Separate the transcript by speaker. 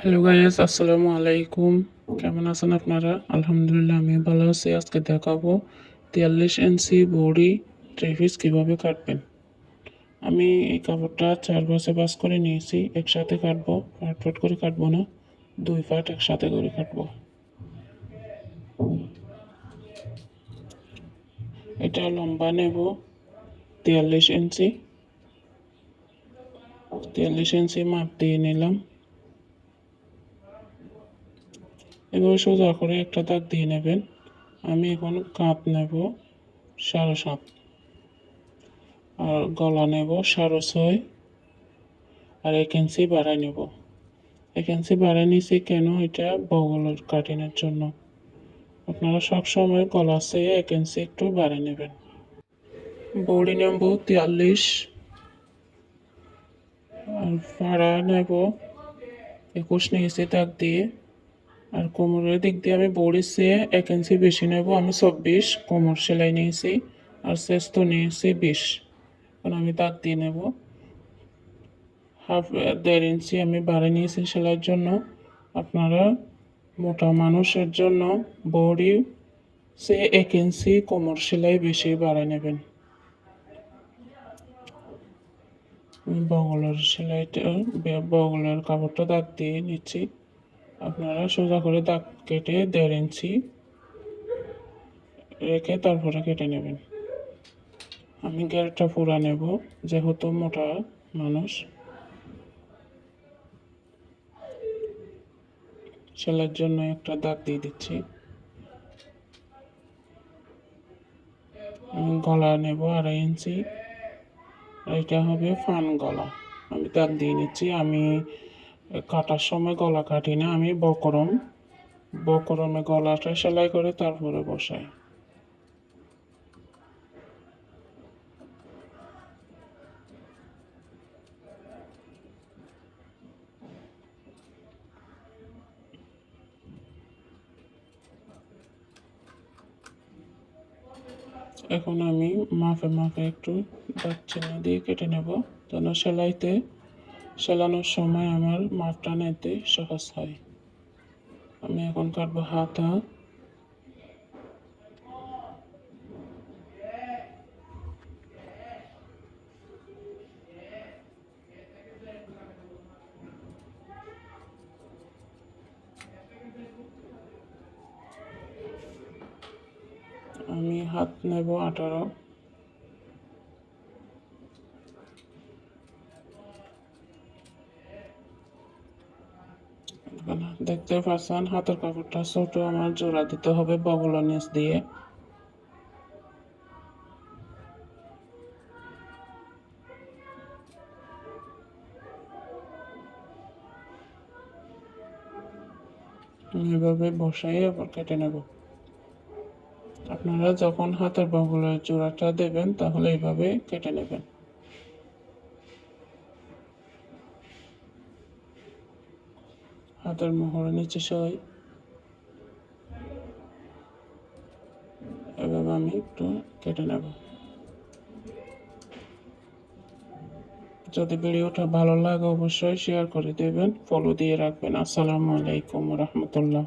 Speaker 1: Hello guys আসসালামু আলাইকুম কেমন আছেন আপনারা? আলহামদুলিল্লাহ আমি ভালো আছি। আজকে দেখাবো তিয়াল্লিশ ইঞ্চি বড়ি ট্রেফিস কীভাবে কাটবেন। আমি এই কাপড়টা চার বাসে বাস করে নিয়েছি। একসাথে কাটবো পাট ফাট করে কাটবো না। দুই পাট একসাথে করে কাটবো। এটা লম্বা নেব, তিয়াল্লিশ ইঞ্চি। তিয়াল্লিশ ইঞ্চি মাপ দিয়ে নিলাম। এভাবে সোজা করে একটা দাগ দিয়ে নেবেন। আমি এখন কাপ নেব সাড়ে সাত। আর গলা নেব সাড়ে ছয়। আর এক ইঞ্চি বাড়াই নেব। এক ইঞ্চি বাড়াই নিছি কেন? এটা বগলের কাটিনের জন্য। আপনারা সবসময় গলা চেয়ে এক একটু বাড়াই নেবেন। বড়ি নেব তিয়াল্লিশ। আর ভাড়া নেব একুশ নিয়েছি দাগ দিয়ে। আর কোমরের দিক দিয়ে আমি বড়ির চেয়ে এক ইঞ্চি বেশি নেব, আমি চব্বিশ কোমর সেলাই নিয়েছি আর চেস্ত নিয়েছি বিশ এখন আমি দাগ দিয়ে নেব। হাফ দেড় ইঞ্চি আমি বাড়ি নিয়েছি সেলাইয়ের জন্য। আপনারা মোটা মানুষের জন্য বড়ি সে এক ইঞ্চি কোমর সেলাই বেশি বাড়ায় নেবেন। বগলের সেলাইটা বগলের কাপড়টা দাগ দিয়ে নিচ্ছি। আপনারা সোজা করে দাগ কেটে দেড় ইঞ্চি রেখে তারপরে কেটে নেবেন। আমি গেরটা পুরা নেব, যেহেতু মোটা মানুষ। সেলার জন্য একটা দাগ দিয়ে দিচ্ছি। আমি গলা নেব আড়াই ইঞ্চি। এটা হবে ফান গলা। আমি দাগ দিয়ে নিচ্ছি। আমি কাটার সময় গলা কাটি না, আমি বকরম। বকরমে গলাটা সেলাই করে তারপরে বসাই। এখন আমি মাফে মাফে একটু চিহ্ন দিয়ে কেটে নেব, যেন সেলাইতে সেলানোর সময় আমার মাপটা নিতে সহজ হয়। আমি এখন কাটবো হাতা। আমি হাত নেব আঠারো। দেখতে পাচ্ছেন হাতের কাপড়টা ছোট, আমার জোড়া দিতে হবে বগলের নিচ দিয়ে। এভাবে বসাই আবার কেটে নেব। আপনারা যখন হাতের বগলের জোড়াটা দেবেন, তাহলে এইভাবে কেটে নেবেন। হাতের মোহর নিচে সই। এভাবে আমি একটু কেটে নেব। যদি ভিডিওটা ভালো লাগে, অবশ্যই শেয়ার করে দেবেন। ফলো দিয়ে রাখবেন। আসসালামু আলাইকুম রহমতুল্লাহ।